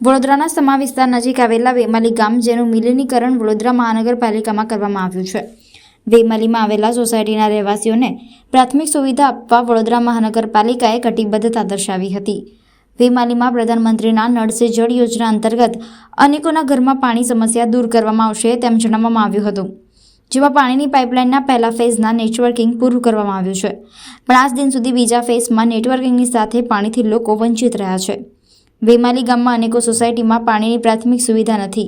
વડોદરાના સમા વિસ્તાર નજીક આવેલા વેમાલી ગામ, જેનું મિલનીકરણ વડોદરા મહાનગરપાલિકામાં કરવામાં આવ્યું છે. વેમાલીમાં આવેલા સોસાયટીના રહેવાસીઓને પ્રાથમિક સુવિધા આપવા વડોદરા મહાનગરપાલિકાએ કટિબદ્ધતા દર્શાવી હતી. વેમાલીમાં પ્રધાનમંત્રીના નળ જળ યોજના અંતર્ગત અનેકોના ઘરમાં પાણી સમસ્યા દૂર કરવામાં આવશે તેમ જણાવવામાં આવ્યું હતું. જેમાં પાણીની પાઇપલાઇનના પહેલા ફેઝના નેટવર્કિંગ પૂરું કરવામાં આવ્યું છે. પણ આજ દિન સુધી બીજા ફેઝમાં નેટવર્કિંગની સાથે પાણીથી લોકો વંચિત રહ્યા છે. વેમાલી ગામમાં અનેકો સોસાયટીમાં પાણીની પ્રાથમિક સુવિધા નથી.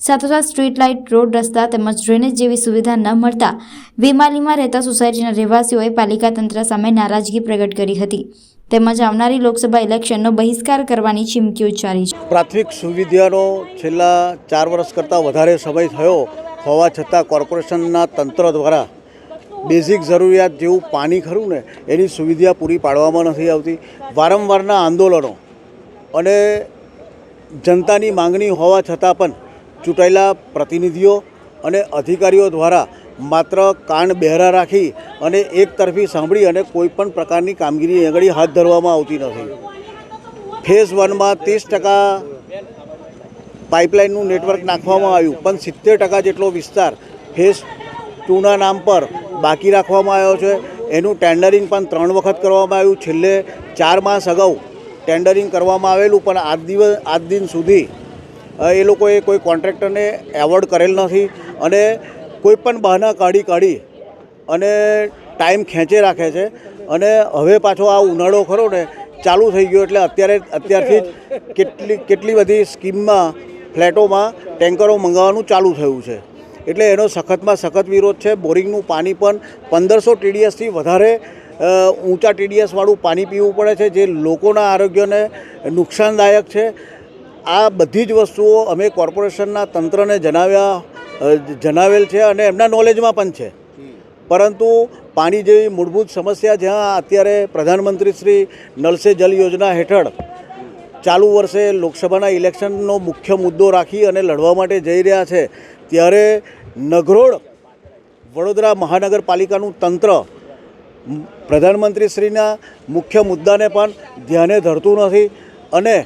સાથોસાથ સ્ટ્રીટ લાઇટ, રોડ રસ્તા તેમજ ડ્રેનેજ જેવી સુવિધા ન મળતા વેમાલીમાં રહેતા સોસાયટીના રહેવાસીઓએ પાલિકા તંત્ર સામે નારાજગી પ્રગટ કરી હતી. તેમજ આવનારી લોકસભા ઇલેક્શનનો બહિષ્કાર કરવાની ચીમકી ઉચ્ચારી છે. પ્રાથમિક સુવિધાનો છેલ્લા ચાર વર્ષ કરતાં વધારે સમય થયો હોવા છતાં કોર્પોરેશનના તંત્ર દ્વારા બેઝિક જરૂરિયાત જેવું પાણી ખરું ને, એની સુવિધા પૂરી પાડવામાં નથી આવતી. વારંવારના આંદોલનો અને જનતાની માંગણી હોવા છતાં પણ ચૂંટાયેલા પ્રતિનિધિઓ અને અધિકારીઓ દ્વારા માત્ર કાન બહેરા રાખી અને એક તરફી સાંભળી અને કોઈપણ પ્રકારની કામગીરી આગળ હાથ ધરવામાં આવતી નથી. ફેઝ વનમાં ત્રીસ ટકા પાઇપલાઇનનું નેટવર્ક નાખવામાં આવ્યું, પણ સિત્તેર ટકા જેટલો વિસ્તાર ફેઝ ટુના નામ પર બાકી રાખવામાં આવ્યો છે. એનું ટેન્ડરિંગ પણ ત્રણ વખત કરવામાં આવ્યું. છેલ્લે ચાર માસ અગાઉ ટેન્ડરિંગ કરવામાં આવેલું, પણ આજ દિવસ, આજ દિન સુધી એ લોકોએ કોઈ કોન્ટ્રાક્ટરને એવોર્ડ કરેલ નથી. અને કોઈ પણ બહાના કાઢી કાઢી અને ટાઈમ ખેંચે રાખે છે. અને હવે પાછો આ ઉનાળો ખરો ને, ચાલુ થઈ ગયો એટલે અત્યારે, અત્યારથી જ કેટલી કેટલી બધી સ્કીમમાં ફ્લેટોમાં ટેન્કરો મંગાવવાનું ચાલુ થયું છે. એટલે એનો સખતમાં સખત વિરોધ છે. બોરિંગનું પાણી પણ પંદરસો ટીડીએસથી વધારે ઊંચા ટીડીએસવાળું પાણી પીવું પડે છે, જે લોકોના આરોગ્યને નુકસાનદાયક છે. આ બધી જ વસ્તુઓ અમે કોર્પોરેશનના તંત્રને જણાવ્યા જણાવેલ છે અને એમના નોલેજમાં પણ છે. પરંતુ પાણી જેવી મૂળભૂત સમસ્યા જ્યાં અત્યારે પ્રધાનમંત્રી શ્રી નલસે જલ યોજના હેઠળ ચાલુ વર્ષે લોકસભાના ઇલેક્શનનો મુખ્ય મુદ્દો રાખી અને લડવા માટે જઈ રહ્યા છે, ત્યારે નગરોળ વડોદરા મહાનગરપાલિકાનું તંત્ર પ્રધાનમંત્રીશ્રીના મુખ્ય મુદ્દાને પણ ધ્યાને ધરતું નથી અને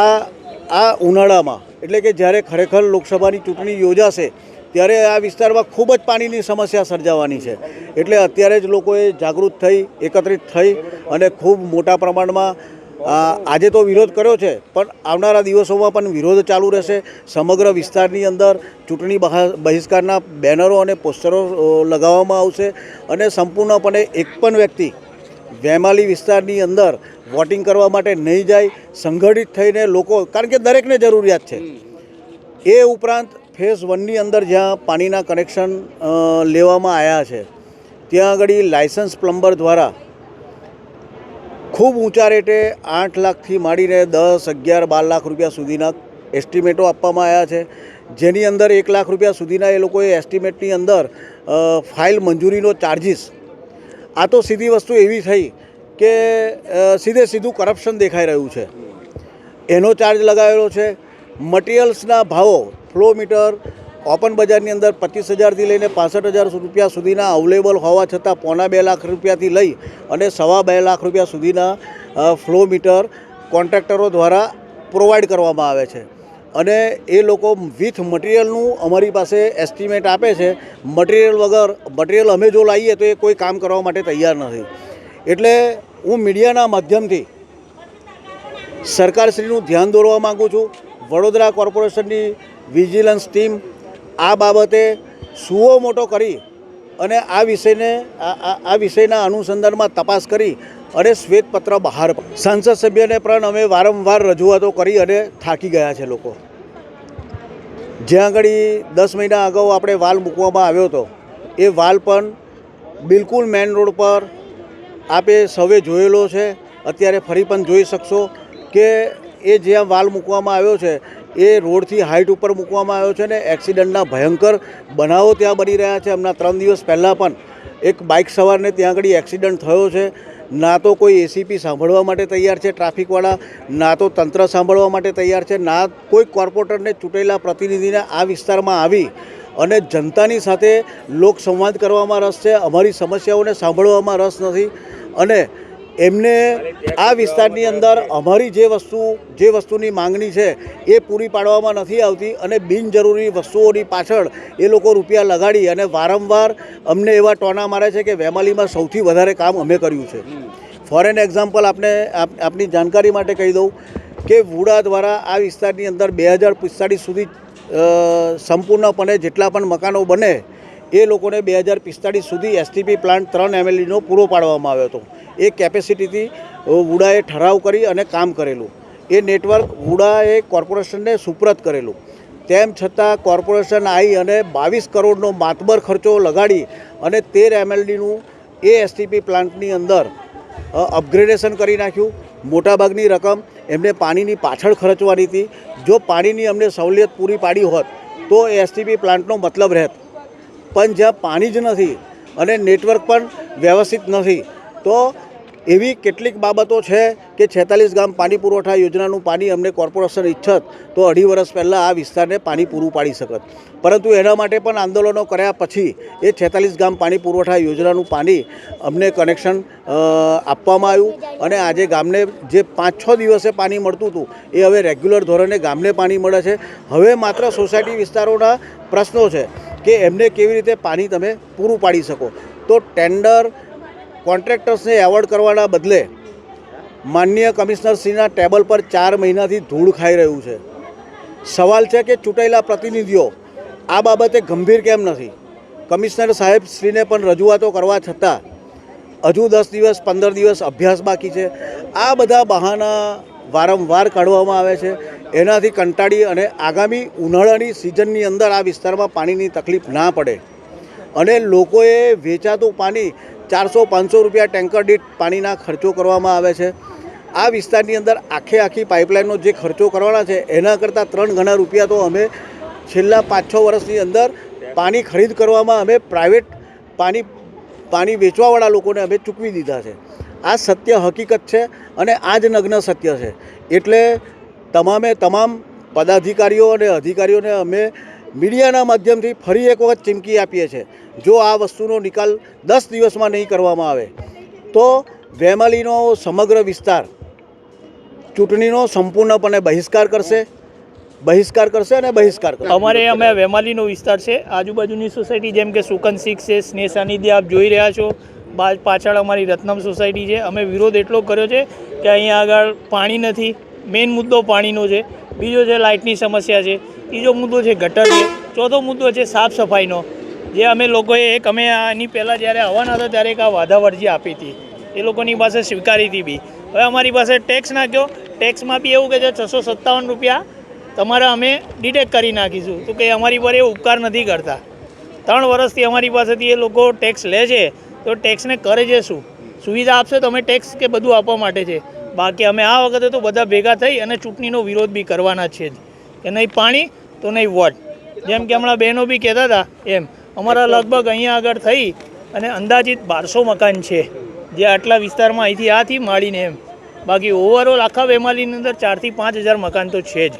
આ આ ઉનાળામાં, એટલે કે જ્યારે ખરેખર લોકસભાની ચૂંટણી યોજાશે, ત્યારે આ વિસ્તારમાં ખૂબ જ પાણીની સમસ્યા સર્જાવાની છે. એટલે અત્યારે જ લોકોએ જાગૃત થઈ, એકત્રિત થઈ અને ખૂબ મોટા પ્રમાણમાં આજે તો વિરોધ કર્યો છે, પણ આવનારા દિવસોમાં પણ વિરોધ ચાલુ રહેશે. સમગ્ર વિસ્તારની અંદર ચૂંટણી બહા- બહિષ્કારના બેનરો અને પોસ્ટરો લગાવવામાં આવશે અને સંપૂર્ણપણે એક પણ વ્યક્તિ વેમાલી વિસ્તારની અંદર વોટિંગ કરવા માટે નહીં જાય સંગઠિત થઈને લોકો, કારણ કે દરેકને જરૂરિયાત છે. એ ઉપરાંત ફેઝ વનની અંદર જ્યાં પાણીના કનેક્શન લેવામાં આવ્યા છે, ત્યાં આગળ લાયસન્સ પ્લમ્બર દ્વારા ખૂબ ઊંચા રેટે આઠ લાખથી માંડીને દસ, અગિયાર, બાર લાખ રૂપિયા સુધીના એસ્ટિમેટો આપવામાં આવ્યા છે. જેની અંદર એક લાખ રૂપિયા સુધીના એ લોકોએ એસ્ટિમેટની અંદર ફાઇલ મંજૂરીનો ચાર્જિસ. આ તો સીધી વસ્તુ એવી થઈ કે સીધે સીધું કરપ્શન દેખાઈ રહ્યું છે. એનો ચાર્જ લગાવેલો છે. મટિરિયલ્સના ભાવો ફ્લો મીટર ઓપન બજારની અંદર પચીસ હજારથી લઈને પાસઠ હજાર રૂપિયા સુધીના અવેલેબલ હોવા છતાં પોણા બે લાખ રૂપિયાથી લઈ અને સવા બે લાખ રૂપિયા સુધીના ફ્લો મીટર કોન્ટ્રાક્ટરો દ્વારા પ્રોવાઈડ કરવામાં આવે છે. અને એ લોકો વિથ મટિરિયલનું અમારી પાસે એસ્ટિમેટ આપે છે. મટિરિયલ વગર મટિરિયલ અમે જો લાવીએ તો એ કોઈ કામ કરવા માટે તૈયાર નથી. એટલે હું મીડિયાના માધ્યમથી સરકારશ્રીનું ધ્યાન દોરવા માગું છું. વડોદરા કોર્પોરેશનની વિજિલન્સ ટીમ આ બાબતે સુઓ મોટો કરી અને આ વિષયને આ- વિષયના અનુસંધાનમાં તપાસ કરી અને શ્વેતપત્ર બહાર સંસદ સભ્યને પણ અમે વારંવાર રજૂઆતો કરી અને થાકી ગયા છે લોકો. જ્યાં આગળ દસ મહિના અગાઉ આપણે વાલ મૂકવામાં આવ્યો હતો, એ વાલ પણ બિલકુલ મેન રોડ પર આપે સૌએ જોયેલો છે. અત્યારે ફરી પણ જોઈ શકશો કે એ જ્યાં વાલ મૂકવામાં આવ્યો છે એ રોડથી હાઇટ ઉપર મૂકવામાં આવ્યો છે ને એક્સિડન્ટના ભયંકર બનાવો ત્યાં બની રહ્યા છે. હમણાં ત્રણ દિવસ પહેલાં પણ એક બાઇક સવારને ત્યાં આગળ એક્સિડન્ટ થયો છે. ના તો કોઈ એસીપી સાંભળવા માટે તૈયાર છે, ટ્રાફિકવાળા, ના તો તંત્ર સાંભળવા માટે તૈયાર છે, ના કોઈ કોર્પોરેટરને ચૂંટેલા પ્રતિનિધિને આ વિસ્તારમાં આવી અને જનતાની સાથે લોક સંવાદ કરવામાં રસ છે. અમારી સમસ્યાઓને સાંભળવામાં રસ નથી અને એમને આ વિસ્તારની અંદર અમારી જે વસ્તુ, જે વસ્તુની માંગણી છે, એ પૂરી પાડવામાં નથી આવતી અને બિનજરૂરી વસ્તુઓની પાછળ એ લોકો રૂપિયા લગાડી અને વારંવાર અમને એવા ટોના મારે છે કે વેમાલીમાં સૌથી વધારે કામ અમે કર્યું છે. ફોર એન એક્ઝામ્પલ આપને, આપ- આપની જાણકારી માટે કહી દઉં કે વુડા દ્વારા આ વિસ્તારની અંદર બે હજાર પિસ્તાળીસ સુધી સંપૂર્ણપણે જેટલા પણ મકાનો બને, એ લોકોને બે હજાર પિસ્તાળીસ સુધી એસટીપી પ્લાન્ટ ત્રણ એમએલઈનો પૂરો પાડવામાં આવ્યો હતો. એ કેપેસિટીથી વુડાએ ઠરાવ કરી અને કામ કરેલું. એ નેટવર્ક વુડાએ કોર્પોરેશનને સુપ્રત કરેલું. તેમ છતાં કોર્પોરેશન આવી અને બાવીસ કરોડનો માતબર ખર્ચો લગાડી અને તેર એમએલડીનું એ એસટીપી પ્લાન્ટની અંદર અપગ્રેડેશન કરી નાખ્યું. મોટાભાગની રકમ એમને પાણીની પાછળ ખર્ચવાની હતી. જો પાણીની અમને સવલિયત પૂરી પાડી હોત, તો એ એસટીપી પ્લાન્ટનો મતલબ રહેત. પણ જ્યાં પાણી જ નથી અને નેટવર્ક પણ વ્યવસ્થિત નથી, તો એવી કેટલીક બાબતો છે કે છેતાલીસ ગામ પાણી પુરવઠા યોજનાનું પાણી અમને કોર્પોરેશન ઈચ્છત, તો અઢી વર્ષ પહેલાં આ વિસ્તારને પાણી પૂરું પાડી શકત. પરંતુ એના માટે પણ આંદોલનો કર્યા પછી એ છેતાલીસ ગામ પાણી પુરવઠા યોજનાનું પાણી અમને કનેક્શન આપવામાં આવ્યું અને આજે ગામને જે પાંચ છ દિવસે પાણી મળતું હતું, એ હવે રેગ્યુલર ધોરણે ગામને પાણી મળે છે. હવે માત્ર સોસાયટી વિસ્તારોના પ્રશ્નો છે કે એમને કેવી રીતે પાણી તમે પૂરું પાડી શકો? તો ટેન્ડર કોન્ટ્રાક્ટર્સને એવોર્ડ કરવાના બદલે માન્ય કમિશનરશ્રીના ટેબલ પર ચાર મહિનાથી ધૂળ ખાઈ રહ્યું છે. સવાલ છે કે ચૂંટાયેલા પ્રતિનિધિઓ આ બાબતે ગંભીર કેમ નથી? કમિશનર સાહેબ શ્રીને પણ રજૂઆતો કરવા છતાં હજુ દસ દિવસ, પંદર દિવસ અભ્યાસ બાકી છે. આ બધા બહાના વારંવાર કાઢવામાં આવે છે. એનાથી કંટાળી અને આગામી ઉનાળાની સિઝનની અંદર આ વિસ્તારમાં પાણીની તકલીફ ના પડે. અને લોકોએ વેચાતું પાણી ચારસો, પાંચસો રૂપિયા ટેન્કર દીઠ પાણીના ખર્ચો કરવામાં આવે છે. આ વિસ્તારની અંદર આખે આખી પાઇપલાઇનનો જે ખર્ચો કરવાના છે, એના કરતાં ત્રણ ગણા રૂપિયા તો અમે છેલ્લા પાંચ, છ વર્ષની અંદર પાણી ખરીદ કરવામાં અમે પ્રાઇવેટ પાણી પાણી વેચવાવાળા લોકોને અમે ચૂકવી દીધા છે. આ સત્ય હકીકત છે અને આ જ નગ્ન સત્ય છે. એટલે તમામે તમામ પદાધિકારીઓ અને અધિકારીઓને અમે મીડિયાના માધ્યમથી ફરી એક વખત ચીમકી આપીએ છીએ. જો આ વસ્તુનો નિકાલ દસ દિવસમાં નહીં કરવામાં આવે, તો વેમાલીનો સમગ્ર વિસ્તાર ચૂંટણીનો સંપૂર્ણપણે બહિષ્કાર કરશે બહિષ્કાર કરશે અને બહિષ્કાર કરશે. અમારે અમે વેમાલીનો વિસ્તાર છે. આજુબાજુની સોસાયટી જેમ કે સુકન સિક્સ છે, સ્નેહ આપ જોઈ રહ્યા છો. પાછળ અમારી રત્નમ સોસાયટી છે. અમે વિરોધ એટલો કર્યો છે કે અહીંયા આગળ પાણી નથી. મેઇન મુદ્દો પાણીનો છે. બીજો છે લાઇટની સમસ્યા છે, ત્રીજો મુદ્દો છે ગટર ચોથો મુદ્દો છે સાફ સફાઈનો. જે અમે લોકોએ એક, અમે આની પહેલાં જ્યારે આવવાના હતા ત્યારે એક આ વાધાવરજી આપી હતી. એ લોકોની પાસે સ્વીકારી હતી બી. હવે અમારી પાસે ટેક્સ નાખ્યો. ટેક્સમાં બી એવું કે છે છસો સત્તાવન રૂપિયા તમારા અમે ડિટેક્ટ કરી નાખીશું. તો કે અમારી પર એ ઉપકાર નથી કરતા. ત્રણ વર્ષથી અમારી પાસેથી એ લોકો ટેક્સ લે છે. તો ટેક્સને કરે છે શું? સુવિધા આપશે તો અમે ટેક્સ કે બધું આપવા માટે છે. બાકી અમે આ વખતે તો બધા ભેગા થઈ અને ચૂંટણીનો વિરોધ બી કરવાના છે જ. કે નહીં પાણી, તો નહીં વોટ. જેમ કે હમણાં બહેનો બી કહેતા હતા, એમ, અમારા લગભગ અહીંયા આગળ થઈ અને અંદાજિત બારસો મકાન છે. જે આટલા વિસ્તારમાં અહીંથી આથી માળીને એમ. બાકી ઓવરઓલ આખા વેમાલીની અંદર ચારથી પાંચ હજાર મકાન તો છે જ.